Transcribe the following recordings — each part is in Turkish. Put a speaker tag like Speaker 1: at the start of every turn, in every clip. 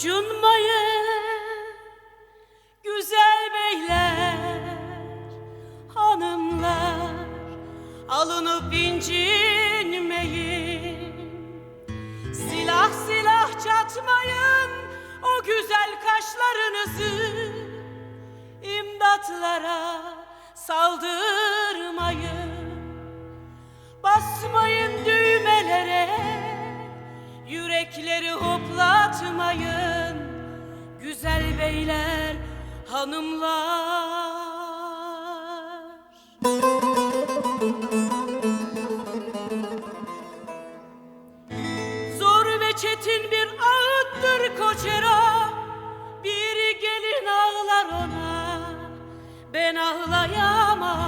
Speaker 1: Gocunmayın güzel beyler, hanımlar alınıp incinmeyin. Silah silah çatmayın o güzel kaşlarınızı imdatlara saldırmayın. Yürekleri hoplatmayın Güzel beyler, hanımlar. Zor ve çetin bir ağıttır koçera Bir gelin ağlar ona. Ben ağlayamam.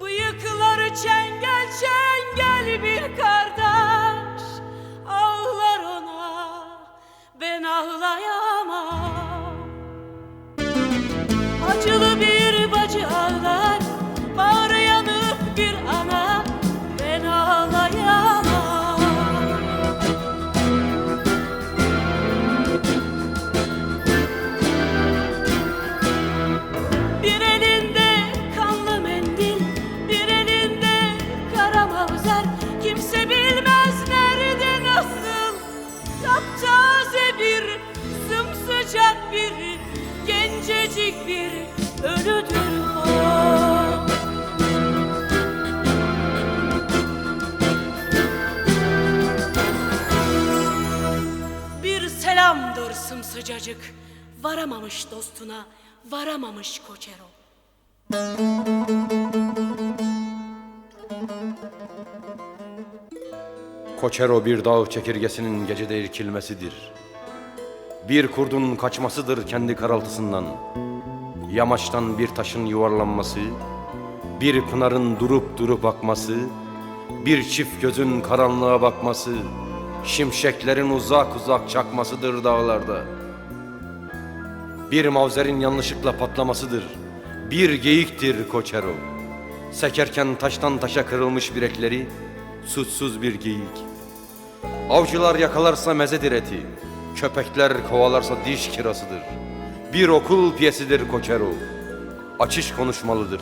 Speaker 1: Bıyıkları çengel çengel bir kardeş Acılı bir ölüdür. Bir selamdır sımsıcacık, varamamış dostuna, varamamış koçero.
Speaker 2: Koçero bir dağ çekirgesinin gecede irkilmesidir. Bir kurdun kaçmasıdır kendi karaltısından. Yamaçtan bir taşın yuvarlanması, bir pınarın durup durup akması, bir çift gözün karanlığa bakması, şimşeklerin uzak uzak çakmasıdır dağlarda. Bir mavzerin yanlışlıkla patlamasıdır. Bir geyiktir Koçero. Sekerken taştan taşa kırılmış bilekleri, suçsuz bir geyik. Avcılar yakalarsa mezedir eti, köpekler kovalarsa diş kirasıdır. Bir okul piyesidir Koçero. Açış konuşmalıdır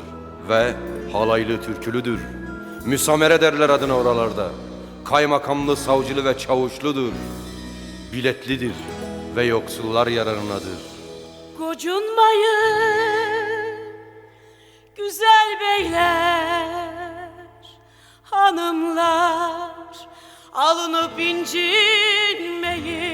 Speaker 2: ve halaylı türkülüdür. Müsamere derler adına oralarda. Kaymakamlı, savcılı ve çavuşludur. Biletlidir ve yoksullar yararınadır.
Speaker 1: Gocunmayın güzel beyler, hanımlar alınıp incinmeyin.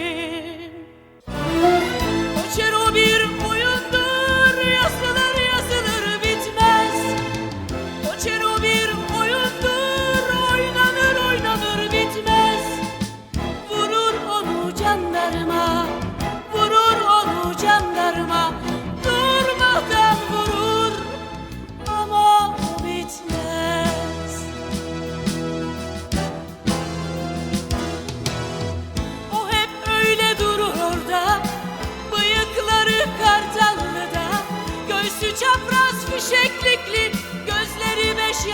Speaker 1: Koçero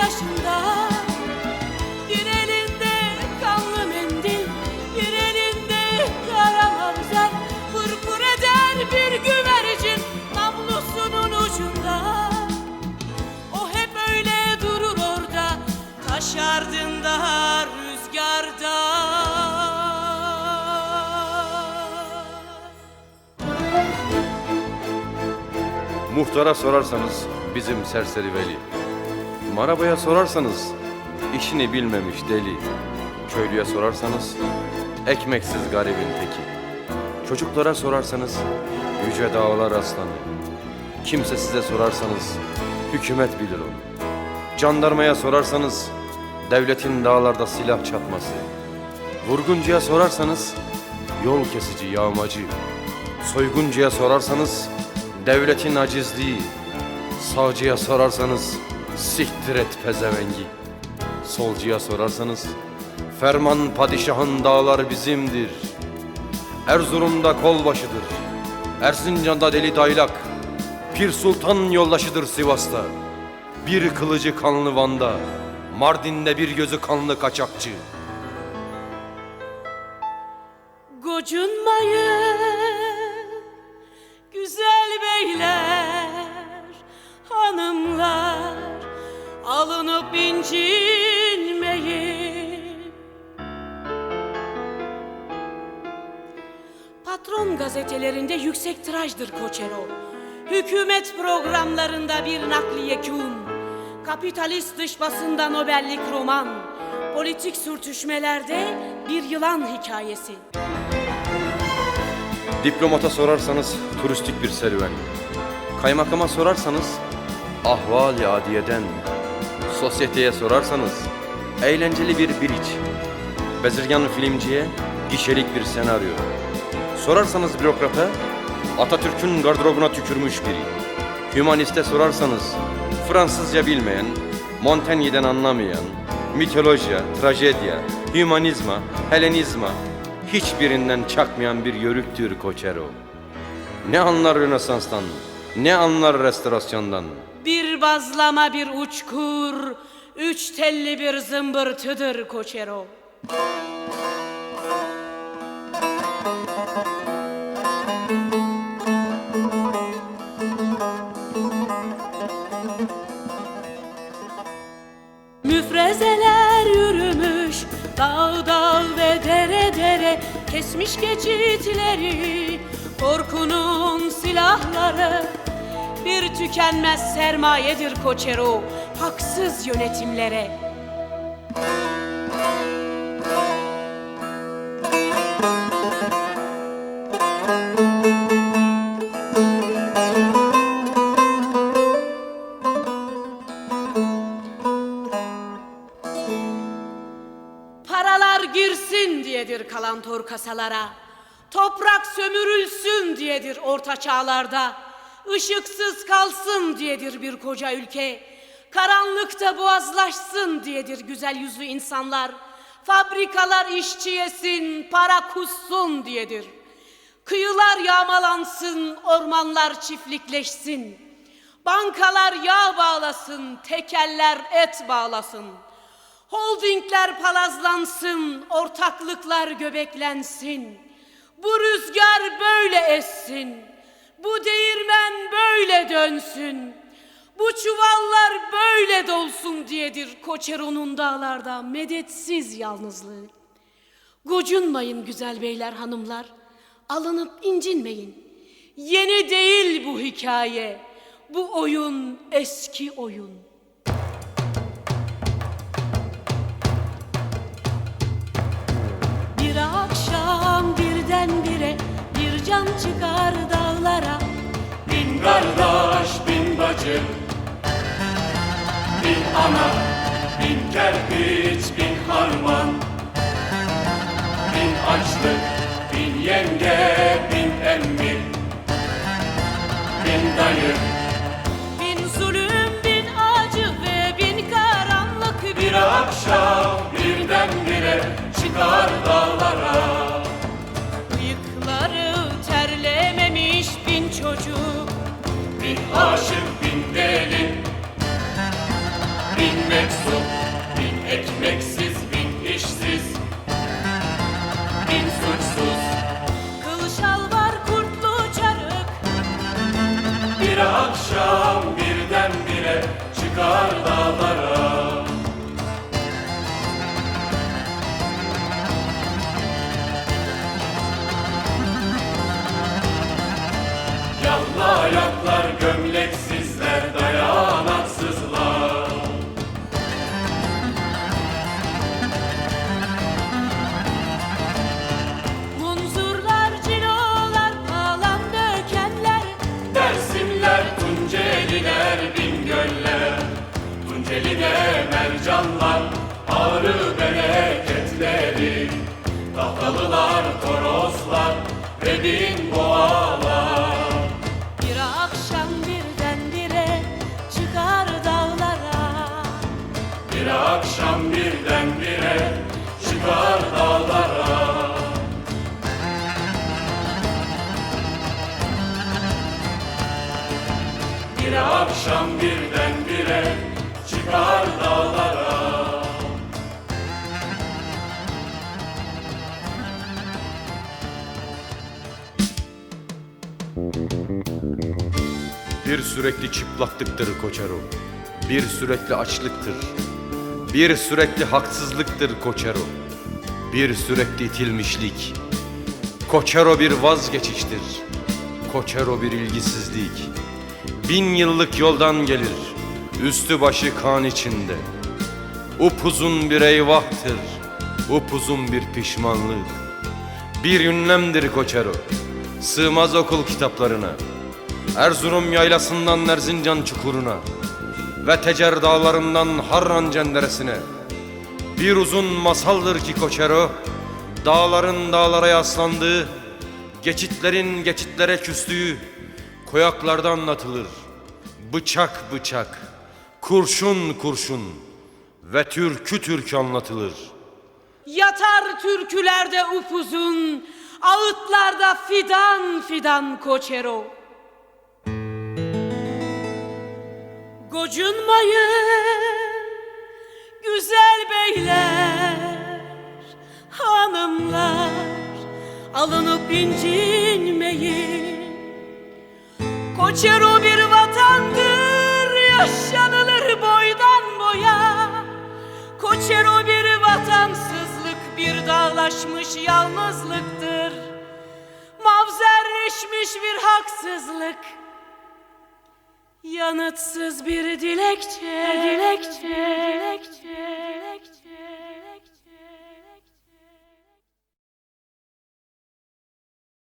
Speaker 1: yaşında. Bir elinde kanlı mendil, bir elinde kara mavzer Pırpır eder bir güvercin namlusunun ucunda O hep öyle durur orada, taş ardında rüzgarda
Speaker 2: Muhtara sorarsanız bizim serseri veli. Marabaya sorarsanız işini bilmemiş deli. Köylüye sorarsanız ekmeksiz garibin teki. Çocuklara sorarsanız yüce dağlar aslanı. Kimse size sorarsanız hükümet bilir onu. Jandarmaya sorarsanız devletin dağlarda silah çatması. Vurguncuya sorarsanız yol kesici yağmacı. Soyguncuya sorarsanız devletin acizliği. Sağcıya sorarsanız siktir et pezevengi. Solcuya sorarsanız ferman padişahın dağlar bizimdir. Erzurum'da kolbaşıdır. Erzincan'da deli daylak. Pir Sultan yoldaşıdır Sivas'ta. Bir kılıcı kanlı Van'da. Mardin'de bir gözü kanlı kaçakçı.
Speaker 1: Gocunmayın incinmeyin Patron gazetelerinde yüksek tirajdır Koçero Hükümet programlarında bir nakliyekûn Kapitalist dış basında Nobellik roman Politik sürtüşmelerde bir yılan hikayesi
Speaker 2: Diplomata sorarsanız turistik bir serüven. Kaymakama sorarsanız ahval-i adiyeden. Sosyeteye sorarsanız eğlenceli bir biriç. Bezirgan filmciye gişelik bir senaryo. Sorarsanız bürokrata Atatürk'ün gardırobuna tükürmüş biri. Hümaniste sorarsanız Fransızca bilmeyen, Montaigne'den anlamayan, mitolojiya, trajedya, hümanizma, Helenizma hiçbirinden çakmayan bir yörüktür Koçero. Ne anlar Rönesans'tan, ne anlar restorasyondan.
Speaker 1: Bir bazlama bir uçkur Üç telli bir zımbırtıdır Koçero. Müfrezeler yürümüş dağ dağ ve dere dere Kesmiş geçitleri korkunun silahları Bir tükenmez sermayedir Koçero haksız yönetimlere Paralar girsin diyedir kalantor kasalara. Toprak sömürülsün diyedir orta çağlarda. Işıksız kalsın diyedir bir koca ülke. Karanlıkta boğazlaşsın diyedir güzel yüzlü insanlar. Fabrikalar işçi yesin, para kussun diyedir. Kıyılar yağmalansın, ormanlar çiftlikleşsin. Bankalar yağ bağlasın, tekeller et bağlasın. Holdingler palazlansın, ortaklıklar göbeklensin. Bu rüzgar böyle essin, bu değirmen böyle dönsün. Bu çuvallar böyle dolsun diyedir Koçero'nun dağlarda medetsiz yalnızlığı. Gocunmayın güzel beyler hanımlar, alınıp incinmeyin. Yeni değil bu hikaye, bu oyun eski oyun. Bir can çıkar dağlara.
Speaker 3: Bin kardeş, bin bacı. Bin ana, bin kerpiç, bin harman. Bin açlık,
Speaker 1: bayraklar gö-
Speaker 3: bire akşam birden bire çıkar dağlara
Speaker 1: Bir
Speaker 2: sürekli çıplaklıktır koçaro Bir sürekli açlıktır Bir sürekli haksızlıktır koçaro Bir sürekli itilmişlik Koçero bir vazgeçiştir. Koçero bir ilgisizlik. Bin yıllık yoldan gelir. Üstü başı kan içinde. Upuzun bir eyvahtır. Upuzun bir pişmanlık. Bir ünlemdir Koçero. Sığmaz okul kitaplarına. Erzurum yaylasından Erzincan çukuruna ve Tecer dağlarından Harran cenderesine. Bir uzun masaldır ki Koçero, dağların dağlara yaslandığı, geçitlerin geçitlere küstüğü, koyaklarda anlatılır. Bıçak bıçak, kurşun kurşun ve türkü türkü anlatılır.
Speaker 1: Yatar türkülerde upuzun, ağıtlarda fidan fidan koçero. Gocunmayın güzel beyler, hanımlar, alınıp incinmeyin. Koçero bir vatandır, yaşanılır boydan boya. Koçero bir vatansızlık bir dağlaşmış yalnızlıktır. Mavzerleşmiş bir haksızlık. Yanıtsız bir dilekçe, dilekçe, dilekçe.